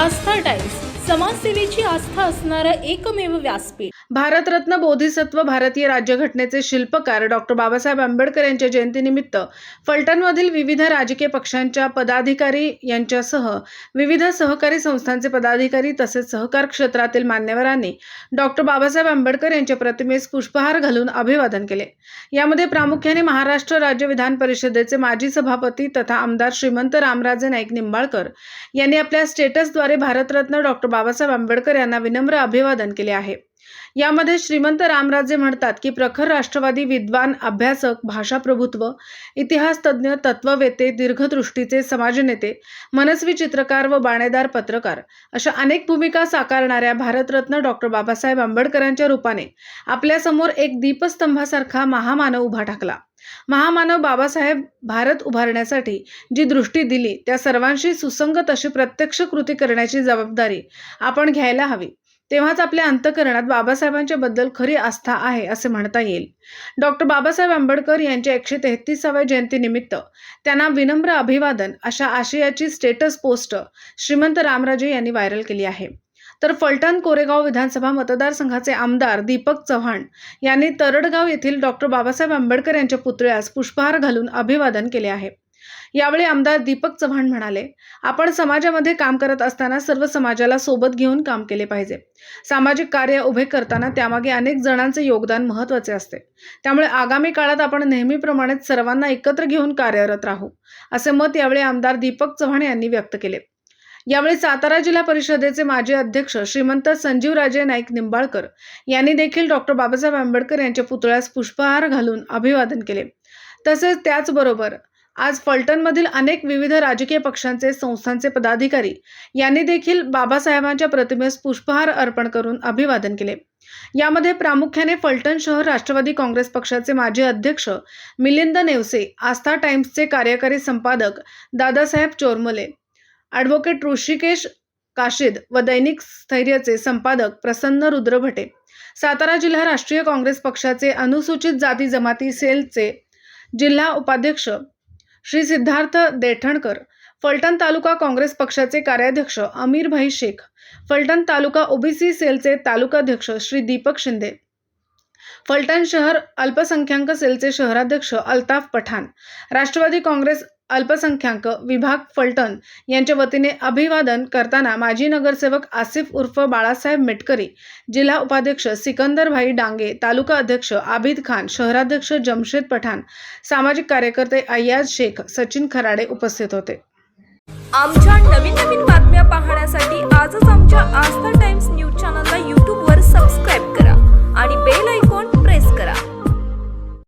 आस्था times समाजसेवेची आस्था असणारं एकमेव व्यासपीठ. भारतरत्न बोधिसत्व भारतीय राज्यघटनेचे शिल्पकार डॉक्टर बाबासाहेब आंबेडकर यांच्या जयंतीनिमित्त फलटणमधील विविध राजकीय पक्षांच्या पदाधिकारी यांच्यासह विविध सहकारी संस्थांचे पदाधिकारी तसेच सहकार क्षेत्रातील मान्यवरांनी डॉक्टर बाबासाहेब आंबेडकर यांच्या प्रतिमेस पुष्पहार घालून अभिवादन केले. यामध्ये प्रामुख्याने महाराष्ट्र राज्य विधान परिषदेचे माजी सभापती तथा आमदार श्रीमंत रामराजे नाईक निंबाळकर यांनी आपल्या स्टेटसद्वारे भारतरत्न डॉक्टर बाबासाहेब आंबेडकर यांना विनम्र अभिवादन केले आहे. यामध्ये श्रीमंत रामराजे म्हणतात की प्रखर राष्ट्रवादी विद्वान अभ्यासक भाषाप्रभुत्व इतिहास तज्ज्ञ तत्ववेते दीर्घदृष्टीचे समाजनेते मनस्वी चित्रकार व बाणेदार पत्रकार अशा अनेक भूमिका साकारणाऱ्या भारतरत्न डॉक्टर बाबासाहेब आंबेडकरांच्या रूपाने आपल्यासमोर एक दीपस्तंभासारखा महामानव उभा ठाकला. महामानव बाबासाहेब भारत उभारण्यासाठी जी दृष्टी दिली त्या सर्वांशी सुसंगत अशी प्रत्यक्ष कृती करण्याची जबाबदारी आपण घ्यायला हवी. तेव्हाच आपल्या अंतकरणात बाबासाहेबांच्या बद्दल खरी आस्था आहे असे म्हणता येईल. डॉक्टर बाबासाहेब आंबेडकर यांच्या एकशे तेहतीसाव्या जयंतीनिमित्त त्यांना विनम्र अभिवादन अशा आशयाची स्टेटस पोस्ट श्रीमंत रामराजे यांनी व्हायरल केली आहे. तर फलटण कोरेगाव विधानसभा मतदारसंघाचे आमदार दीपक चव्हाण यांनी तरडगाव येथील डॉक्टर बाबासाहेब आंबेडकर यांच्या पुतळ्यास पुष्पहार घालून अभिवादन केले आहे. यावेळी आमदार दीपक चव्हाण म्हणाले आपण समाजामध्ये काम करत असताना सर्व समाजाला सोबत घेऊन काम केले पाहिजे. सामाजिक कार्य उभे करताना त्यामागे अनेक जणांचे योगदान महत्त्वाचे असते. त्यामुळे आगामी काळात आपण नेहमीप्रमाणेच सर्वांना एकत्र घेऊन कार्यरत राहू. असे मत यावेळी आमदार दीपक चव्हाण यांनी व्यक्त केले. यावेळी सातारा जिल्हा परिषदेचे माजी अध्यक्ष श्रीमंत संजीवराजे नाईक निंबाळकर यांनी देखील डॉक्टर बाबासाहेब आंबेडकर यांच्या पुतळ्यास पुष्पहार घालून अभिवादन केले. तसेच त्याचबरोबर आज फलटणमधील अनेक विविध राजकीय पक्षांचे संस्थांचे पदाधिकारी यांनी देखील बाबासाहेबांच्या प्रतिमेस पुष्पहार अर्पण करून अभिवादन केले. यामध्ये प्रामुख्याने फलटण शहर राष्ट्रवादी काँग्रेस पक्षाचे माजी अध्यक्ष मिलिंद नेवसे आस्था टाइम्सचे कार्यकारी संपादक दादासाहेब चोरमले ॲडव्होकेट ऋषिकेश काशिद व दैनिक स्थैर्यचे संपादक प्रसन्न रुद्रभटे सातारा जिल्हा राष्ट्रीय काँग्रेस पक्षाचे अनुसूचित जाती जमाती सेलचे जिल्हा उपाध्यक्ष श्री सिद्धार्थ देठणकर फलटण तालुका काँग्रेस पक्षाचे कार्याध्यक्ष अमीरभाई शेख फलटण तालुका ओबीसी सेलचे तालुकाध्यक्ष श्री दीपक शिंदे फलटण शहर अल्पसंख्याक सेलचे शहराध्यक्ष अल्ताफ पठाण राष्ट्रवादी काँग्रेस अल्पसंख्याक विभाग फलटण यांच्या वतीने अभिवादन करताना माजी नगरसेवक आसिफ उर्फ बाळासाहेब मेटकरी जिल्हा उपाध्यक्ष सिकंदरभाई डांगे तालुका अध्यक्ष आबिद खान शहराध्यक्ष जमशेद पठाण सामाजिक कार्यकर्ते अय्याज शेख सचिन खराडे उपस्थित होते. आमच्या नवीन नवीन बातम्या पाहण्यासाठी आजच आमच्या आस्था टाइम्स न्यूज चॅनल